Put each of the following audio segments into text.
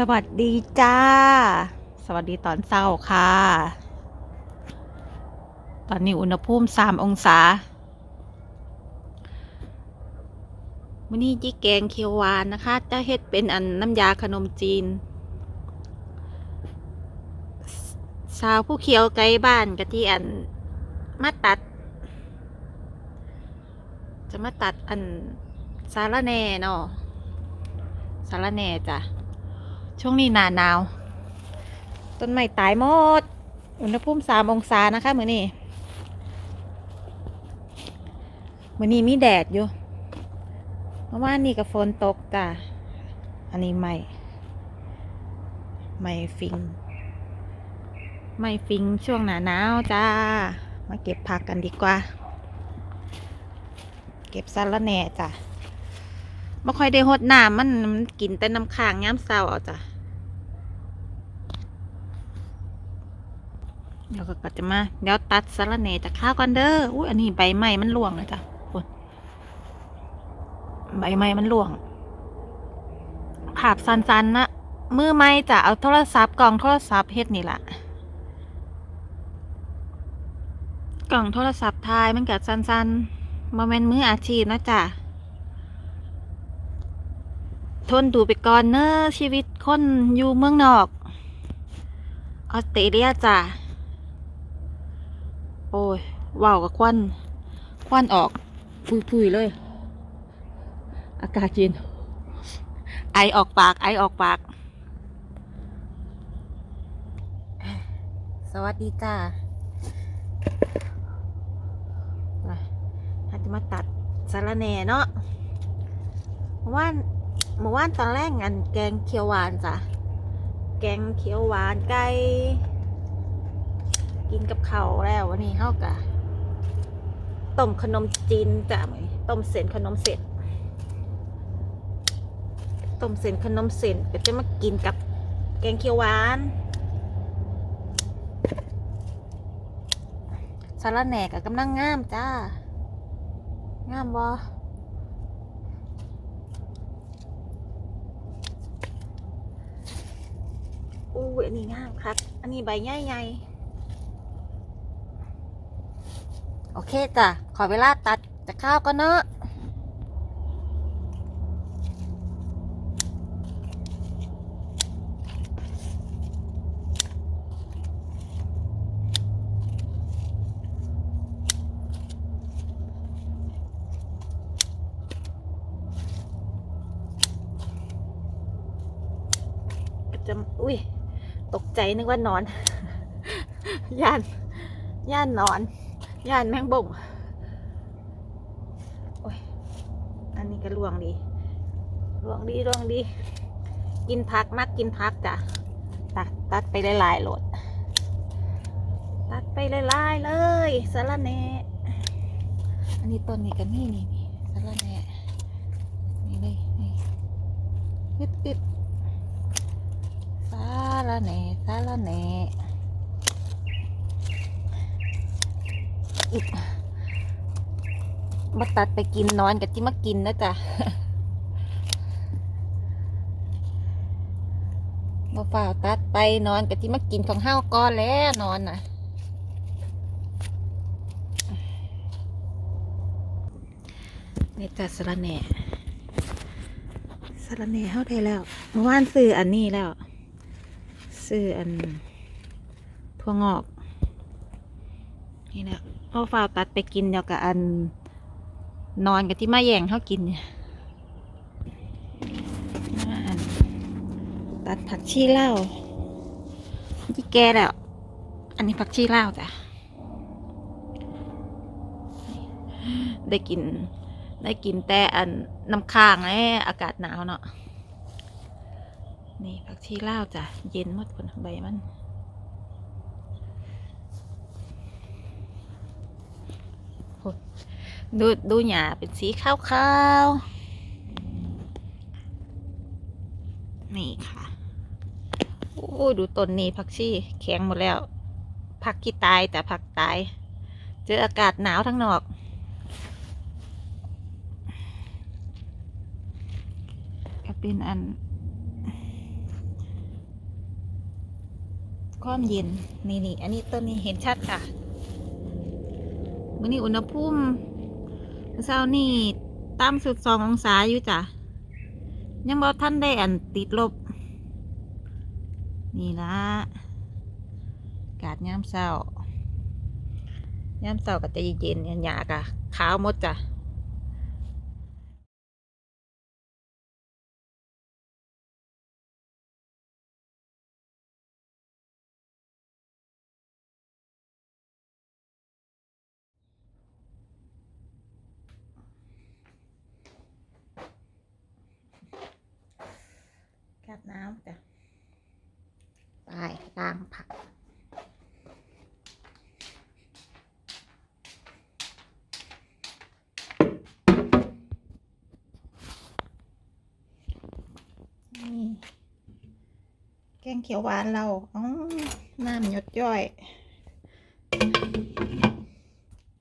สวัสดีจ้า สวัสดีตอนเช้าค่ะ ตอนนี้อุณหภูมิสามองศาวันนี้จีแกงเขียวหวานนะคะ จะเฮ็ดเป็นอันน้ำยาขนมจีน สาวผู้เขียวไกลบ้านกะที่อันมาตัด จะมาตัดอันสารแน่เนาะสารแน่จ้ะ ช่วงนี้หนาหนาว ต้นไม้ตายหมด อุณหภูมิสามองศานะคะมือนี้มือนี้มีแดดอยู่เมื่อวานนี้ก็ฝนตกจ้ะอันนี้ไม่ไม่ฟิง ไม่ฟิงช่วงหนาหนาวจ้า มาเก็บผักกันดีกว่า เก็บสาระแหน่จ้ะไม่ค่อยได้หดน้ำมันมันกินแต่น้ำค้างย้ำเศร้าเอาจ้ะ เดี๋ยวก็จะมา เดี๋ยวตัดสาระแหน่จากข้าวกันเด้ออุ้ยอันนี้ใบไม้มันร่วงเลยจ้ะคุณใบไม้มันร่วงภาพสันๆนะมือไม้จะเอาโทรศัพท์กล่องโทรศัพท์เฮ็ดนี่แหละกล่องโทรศัพท์ทายมันกัดสันๆมาเป็นมืออาชีพนะจ๊ะทนดูไปก่อนเนอะชีวิตคนอยู่เมืองนอก ออสเตรเลียจ้ะ อ้ยว้าวกับควันควันออกพุยๆเลย อากาศเย็นไอออกปาก ไอออกปาก สวัสดีจ้ามาจะมาตัดสารแหน่เนาะเมื่อวานเมื่อวานตอนแรกอันแกงเขียวหวานจ้ะ แกงเขียวหวานไก่ กินกับเขาแล้ววันนี้เฮากะต้มขนมจีนจ้ะไหมต้มเส้นขนมเส้นต้มเส้นขนมเส้นก็จะมากินกับแกงเขียวหวานสาระแหนกกำลังงามจ้างามบ่อู้อันนี้งามครับ อันนี้ใบใหญ่ๆ โอเคจ้ะ ขอเวลาตัดจะข้าวก็เนอะจะอุ้ย ตกใจนึกว่านอน ย่าน ย่านนอน ย่านแมงบ่งโอ้ย อันนี้ก็ลวงดีลวงดีลวงดี กินพักมักกินพักจ้ะ ตัดตัดไปหลายๆโหลด ตัดไปหลายๆเลยสาระแหน่อันนี้ต้นนี้กันนี่นี่นี่สาระแหน่นี่เลยนี่อึดอึดสาระแหน่สาระแหน่ อึดมาตัดไปกินนอนกับที่มากินนะจ๊ะมาฝ่าตัดไปนอนกับที่มากินของห้าวก้อนแล้วนอนน่ะนี่จ้ะสระแหน่สระแหน่เข้าได้แล้วเมื่อวานซื้ออันนี้แล้ว ซื้ออันทั่วงอก นี่แหละเอาฝ่าวตัดไปกินเดียวกับอัน นอนกับที่มาแย่งเขากินเนี่ยมาอันตัดผักชีเล่าที่แกแล้ว อันนี้ผักชีเล่าจ้ะ ได้กิน ได้กินแต่อันน้ำค้างไอ้อากาศหนาวเนาะ นี่ผักชีเลาจ้ะ เย็นหมดคนใบมัน โอ้ย ดูดูหญ้าเป็นสีขาวๆ นี่ค่ะ โอ้ดูต้นนี้ผักชีแข็งหมดแล้ว ผักที่ตายแต่ผักตาย เจออากาศหนาวทั้งนอกก็เป็นอัน ความเย็น นี่นี่อันนี้ต้นนี้เห็นชัดค่ะ วันนี้อุณหภูมิเช้านี่ต่ำสุดสององศาอยู่จ้ะ ยังบ่ท่านได้อันติดลบ นี่ละอากาดยามเช้ายามเช้าก็จะเย็นๆหยาๆกะขาวหมดจ้ะ กัดน้ำจ้ะไปล้างผักนี่แกงเขียวหวานเราอ๋อน้ำหยดย่อย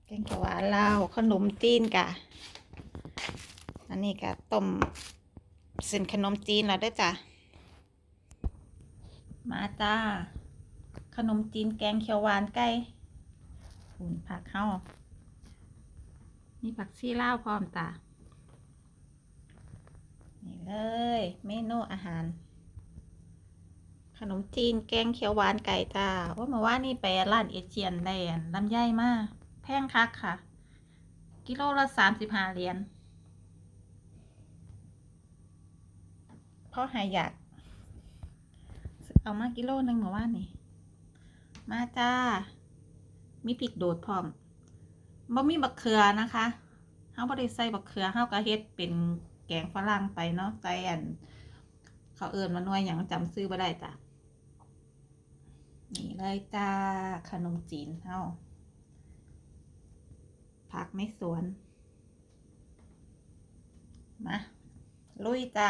แกงเขียวหวานเราขนมจีนกะ อันนี้กะต้มเส้นขนมจีนแล้วเด้วยจ้ะ มาจ้า ขนมจีนแกงเขียวหวานไก่หุ่นผักเข้ามีผักชีเลาพร้อมจ้ะนี่เลย เมนูอาหาร ขนมจีนแกงเขียวหวานไก่จ้าว่ามาว่านี่ไปร้านเอเชียนได้อันลำไยมากแพงคักค่ะ กิโลละสามสิบห้าเหรียญเพราะหายอยาก เอามากิโลหนึ่งเมื่อวานนี่ มาจ้า มีพริกโดดพร้อมบ่มีบักเขือนะคะเฮาบ่ได้ใส่บักเขือเฮาก็เฮ็ดเป็นแกงฝรั่งไปเนาะใส่อันเขาเอิ้นว่าหน่วยหยังจำซื้อบ่ได้จ้ะนี่เลยจ้าขนมจีนเฮาผักไม่สวน มา ลุยจ้า